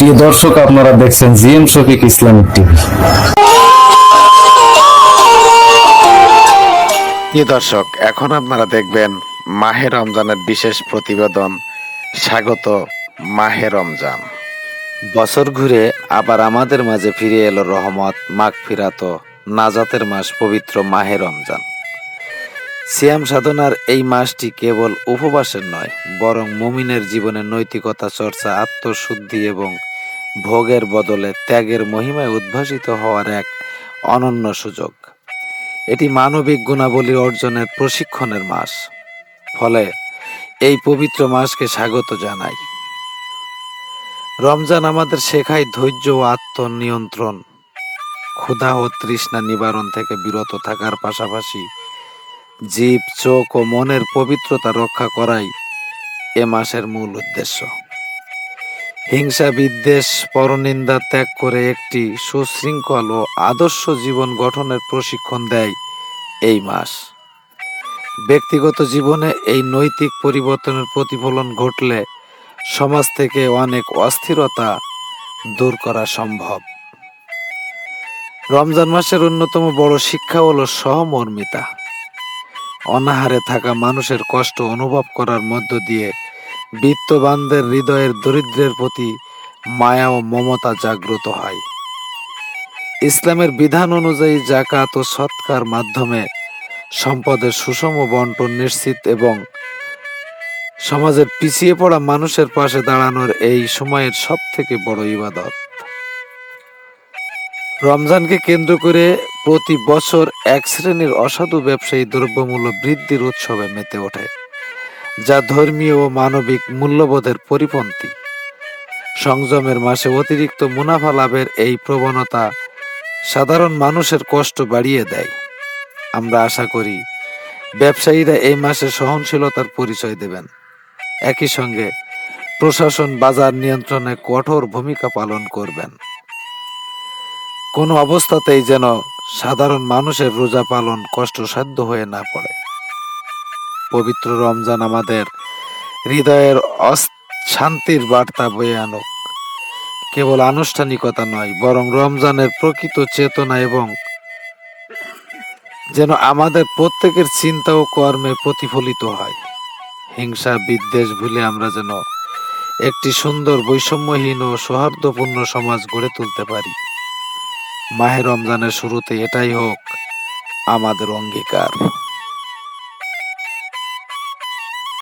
প্রিয় দর্শক, আপনারা দেখছেন জিএম শফিক ইসলামিক টিভি। প্রিয় দর্শক, এখন আপনারা দেখবেন মাহে রমজানের বিশেষ প্রতিবেদন। স্বাগত মাহে রমজান। বছর ঘুরে আবার আমাদের মাঝে ফিরে এলো রহমত মাগ ফিরাত নাজাতের মাস পবিত্র মাহে রমজান। সিয়াম সাধনার এই মাসটি কেবল উপবাসের নয়, বরং মুমিনের জীবনে নৈতিকতা, চর্চা, আত্মশুদ্ধি এবং ভোগের বদলে ত্যাগের মহিমায় উদ্ভাসিত হওয়ার এক অনন্য সুযোগ। এটি মানবিক গুণাবলী অর্জনের প্রশিক্ষণের মাস। ফলে এই পবিত্র মাসকে স্বাগত জানাই। রমজান আমাদের শেখায় ধৈর্য ও আত্মনিয়ন্ত্রণ। ক্ষুধা ও তৃষ্ণা নিবারণ থেকে বিরত থাকার পাশাপাশি জীব, চোখ ও মনের পবিত্রতা রক্ষা করাই এ মাসের মূল উদ্দেশ্য। হিংসা বিদ্বেষ পরনিন্দা ত্যাগ করে একটি সুশৃঙ্খল ও আদর্শ জীবন গঠনের প্রশিক্ষণ দেয় এই মাস। ব্যক্তিগত জীবনে এই নৈতিক পরিবর্তনের প্রতিফলন ঘটলে সমাজ থেকে অনেক অস্থিরতা দূর করা সম্ভব। রমজান মাসের অন্যতম বড় শিক্ষা হলো সহমর্মিতা। অনাহারে থাকা মানুষের কষ্ট অনুভব করার মধ্য দিয়ে বিত্তবানদের হৃদয়ের দরিদ্রের প্রতি মায়া ও মমতা জাগ্রত হয়। ইসলামের বিধান অনুযায়ী জাকাত ও সৎকার মাধ্যমে সম্পদের সুষম বন্টন নিশ্চিত এবং সমাজের পিছিয়ে পড়া মানুষের পাশে দাঁড়ানোর এই সময়ের সব থেকে বড় ইবাদত। রমজানকে কেন্দ্র করে প্রতি বছর এক শ্রেণির অসাধু ব্যবসায়ী দ্রব্যমূল্য বৃদ্ধির উৎসবে মেতে ওঠে। যা ধর্মীয় ও মানবিক মূল্যবোধের পরিপন্থী। সংযমের মাসে অতিরিক্ত মুনাফা লাভের এই প্রবণতা সাধারণ মানুষের কষ্ট বাড়িয়ে দেয়। আমরা আশা করি, ব্যবসায়ীরা এই মাসে সহনশীলতার পরিচয় দেবেন। একই সঙ্গে প্রশাসন বাজার নিয়ন্ত্রণে কঠোর ভূমিকা পালন করবেন। কোনো অবস্থাতেই যেন সাধারণ মানুষের রোজা পালন কষ্টসাধ্য হয়ে না পড়ে। পবিত্র রমজান আমাদের হৃদয়ের শান্তির বার্তা বয়ে আনুক। কেবল আনুষ্ঠানিকতা নয়, বরং রমজানের প্রকৃত চেতনা এবং যেন আমাদের প্রত্যেকের চিন্তা ও কর্মে প্রতিফলিত হয়। হিংসা, বিদ্বেষ ভুলে আমরা যেন একটি সুন্দর বৈষম্যহীন ও সৌহার্দ্যপূর্ণ সমাজ গড়ে তুলতে পারি। মাহে রমজানের শুরুতে এটাই হোক আমাদের অঙ্গীকার।